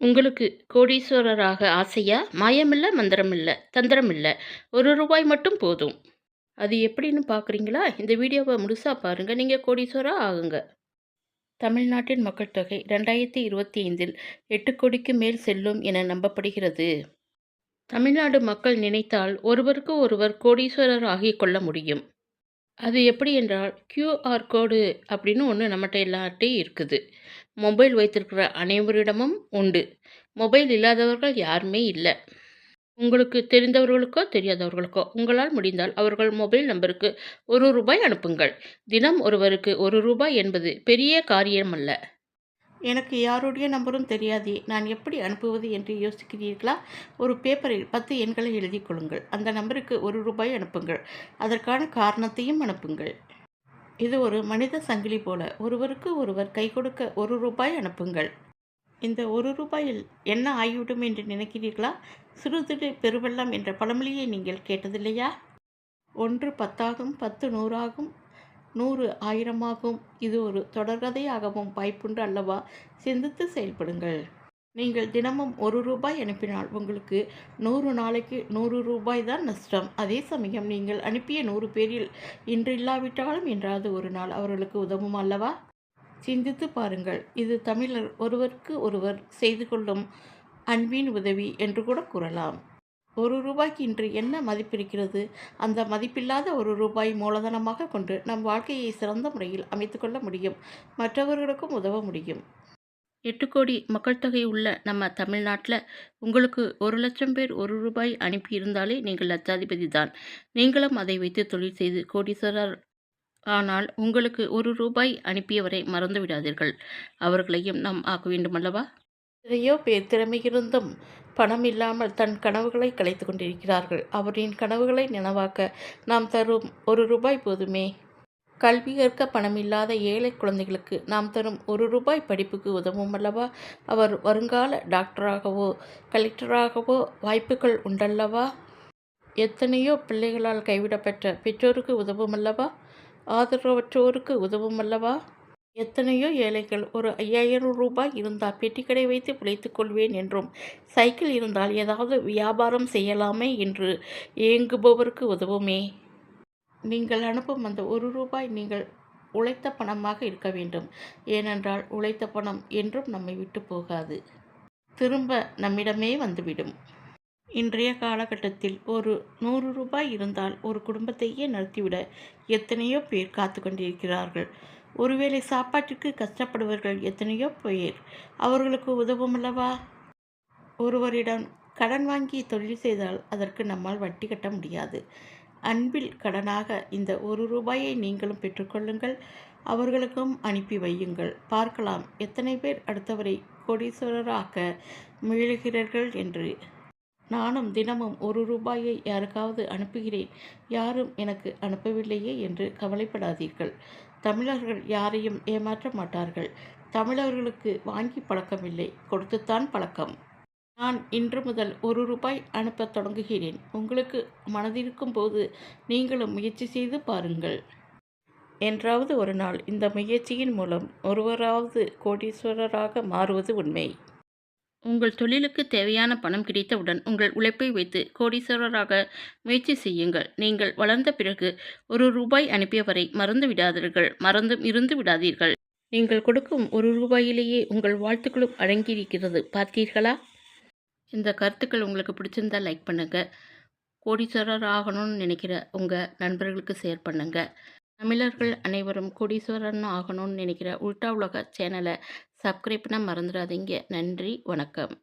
உங்களுக்கு கோடீஸ்வரராக ஆசையா? மாயமில்ல மந்திரமில்ல தந்திரமில்ல. ஒரு ரூபாய் மட்டும் போதும். அது எப்படின்னு பார்க்குறீங்களா இந்த வீடியோவை முழுசாக பாருங்கள் நீங்கள் கோடீஸ்வரா ஆகுங்க. தமிழ்நாட்டின் மக்கள் தொகை ரெண்டாயிரத்தி இருபத்தி ஐந்தில் எட்டு கோடிக்கு மேல் செல்லும் என நம்பப்படுகிறது. தமிழ்நாடு மக்கள் நினைத்தால் ஒருவருக்கு ஒருவர் கோடீஸ்வரர் ஆகிக் கொள்ள முடியும். அது எப்படி என்றால் கியூஆர் கோடு அப்படின்னு ஒன்று நம்மகிட்ட எல்லார்ட்டையும் இருக்குது. மொபைல் வைத்திருக்கிற அனைவரிடமும் உண்டு. மொபைல் இல்லாதவர்கள் யாருமே இல்லை. உங்களுக்கு தெரிந்தவர்களுக்கோ தெரியாதவர்களுக்கோ உங்களால் முடிந்தால் அவர்கள் மொபைல் நம்பருக்கு ஒரு ரூபாய் அனுப்புங்கள். தினம் ஒருவருக்கு ஒரு ரூபாய் என்பது பெரிய காரியம் அல்ல எனக்கு யாருடைய நம்பரும் தெரியாது. நான் எப்படி அனுப்புவது என்று யோசிக்கிறீர்களா? ஒரு பேப்பரில் பத்து எண்களை எழுதி கொள்ளுங்கள். அந்த நம்பருக்கு ஒரு ரூபாய் அனுப்புங்கள். அதற்கான காரணத்தையும் அனுப்புங்கள். இது ஒரு மனித சங்கிலி போல. ஒருவருக்கு ஒருவர் கை கொடுக்க ஒரு ரூபாய் அனுப்புங்கள். இந்த ஒரு ரூபாயில் என்ன ஆகிவிடும் என்று நினைக்கிறீர்களா? சிறுதிடு பெருவெள்ளம் என்ற பழமொழியை நீங்கள் கேட்டதில்லையா? ஒன்று பத்தாகும் பத்து நூறாகும் நூறு ஆயிரமாகும். இது ஒரு தொடர்கதையாகவும் வாய்ப்புண்டு அல்லவா? சிந்தித்து செயல்படுங்கள். நீங்கள் தினமும் ஒரு ரூபாய் அனுப்பினால் உங்களுக்கு நூறு நாளைக்கு நூறு ரூபாய் தான் நஷ்டம். அதே சமயம் நீங்கள் அனுப்பிய நூறு பேரில் இன்று இல்லாவிட்டாலும் என்றாவது ஒரு நாள் அவர்களுக்கு உதவும் அல்லவா? சிந்தித்து பாருங்கள். இது தமிழர் ஒருவருக்கு ஒருவர் செய்து கொள்ளும் அன்பின் உதவி என்று கூட கூறலாம். ஒரு ரூபாய்க்கு இன்று என்ன மதிப்பிருக்கிறது? அந்த மதிப்பில்லாத ஒரு ரூபாய் மூலதனமாக கொண்டு நம் வாழ்க்கையை சிறந்த முறையில் அமைத்துக்கொள்ள முடியும். மற்றவர்களுக்கும் உதவ முடியும். எட்டு கோடி மக்கள் தொகை உள்ள நம்ம தமிழ்நாட்டில் உங்களுக்கு ஒரு லட்சம் பேர் ஒரு ரூபாய் அனுப்பியிருந்தாலே நீங்கள் லட்சாதிபதி தான். நீங்களும் அதை வைத்து தொழில் செய்து கோடீஸ்வரர் ஆனால் உங்களுக்கு ஒரு ரூபாய் அனுப்பியவரை மறந்து விடாதீர்கள் அவர்களையும் நாம் ஆக்க வேண்டுமல்லவா? எதையோ பேர் திறமையிருந்தும் பணம் இல்லாமல் தன் கனவுகளை கலைத்து கொண்டிருக்கிறார்கள் அவரின் கனவுகளை நினைவாக்க நாம் தரும் ஒரு ரூபாய் போதுமே? கல்வி கற்க பணமில்லாத ஏழை குழந்தைகளுக்கு நாம் தரும் ஒரு ரூபாய் படிப்புக்கு உதவும் அல்லவா? அவர் வருங்கால டாக்டராகவோ கலெக்டராகவோ வாய்ப்புகள் உண்டல்லவா? எத்தனையோ பிள்ளைகளால் கைவிடப்பட்ட பெற்றோருக்கு உதவும் அல்லவா? ஆதரவற்றோருக்கு உதவும் அல்லவா? எத்தனையோ ஏழைகள் ஒரு ஐயாயிரம் ரூபாய் இருந்தால் பெட்டிக்கடை வைத்து பிழைத்துக் கொள்வேன் என்றும் சைக்கிள் இருந்தால் ஏதாவது வியாபாரம் செய்யலாமே என்று ஏங்குபவருக்கு உதவுமே. நீங்கள் அனுப்பும் அந்த ஒரு ரூபாய் நீங்கள் உழைத்த பணமாக இருக்க வேண்டும். ஏனென்றால் உழைத்த பணம் என்றும் நம்மை விட்டு போகாது. திரும்ப நம்மிடமே வந்துவிடும். இன்றைய காலகட்டத்தில் ஒரு நூறு ரூபாய் இருந்தால் ஒரு குடும்பத்தையே நடத்திவிட எத்தனையோ பேர் காத்து கொண்டிருக்கிறார்கள். ஒருவேளை சாப்பாட்டிற்கு கஷ்டப்படுவர்கள் எத்தனையோ போயிர் அவர்களுக்கு உதவும் அல்லவா? ஒருவரிடம் கடன் வாங்கி தொழில் செய்தால் அதற்கு நம்மால் வட்டி கட்ட முடியாது. அன்பில் கடனாக இந்த ஒரு ரூபாயை நீங்களும் பெற்றுக்கொள்ளுங்கள் அவர்களுக்கும் அனுப்பி வையுங்கள். பார்க்கலாம். எத்தனை பேர் அடுத்தவரை கோடீஸ்வரராக்க முயலுகிறார்கள் என்று. நானும் தினமும் ஒரு ரூபாயை யாருக்காவது அனுப்புகிறேன். யாரும் எனக்கு அனுப்பவில்லையே என்று கவலைப்படாதீர்கள். தமிழர்கள் யாரையும் ஏமாற்ற மாட்டார்கள். தமிழர்களுக்கு வாங்கி பழக்கமில்லை. கொடுத்துத்தான் பழக்கம். நான் இன்று முதல் ஒரு ரூபாய் அனுப்பத் தொடங்குகிறேன். உங்களுக்கு மனதிருக்கும் போது நீங்களும் முயற்சி செய்து பாருங்கள். என்றாவது ஒரு நாள் இந்த முயற்சியின் மூலம் ஒருவராவது கோடீஸ்வரராக மாறுவது உண்மை. உங்கள் தொழிலுக்கு தேவையான பணம் கிடைத்தவுடன் உங்கள் உழைப்பை வைத்து கோடீஸ்வரராக முயற்சி செய்யுங்கள். நீங்கள் வளர்ந்த பிறகு ஒரு ரூபாய் அனுப்பியவரை மறந்து விடாதீர்கள். மறந்தும் இருந்து விடாதீர்கள். நீங்கள் கொடுக்கும் ஒரு ரூபாயிலேயே உங்கள் வாழ்த்துக்களும் அடங்கியிருக்கிறது. பார்த்தீர்களா? இந்த கருத்துக்கள் உங்களுக்கு பிடிச்சிருந்தால் லைக் பண்ணுங்கள் கோடீஸ்வரர் ஆகணும்னு நினைக்கிற உங்கள் நண்பர்களுக்கு ஷேர் பண்ணுங்கள் தமிழர்கள் அனைவரும் கோடீஸ்வரன் ஆகணும்னு நினைக்கிற உல்டா உலக சேனலை சப்ஸ்கிரைப் பண்ண மறந்துடாதீங்க. நன்றி வணக்கம்.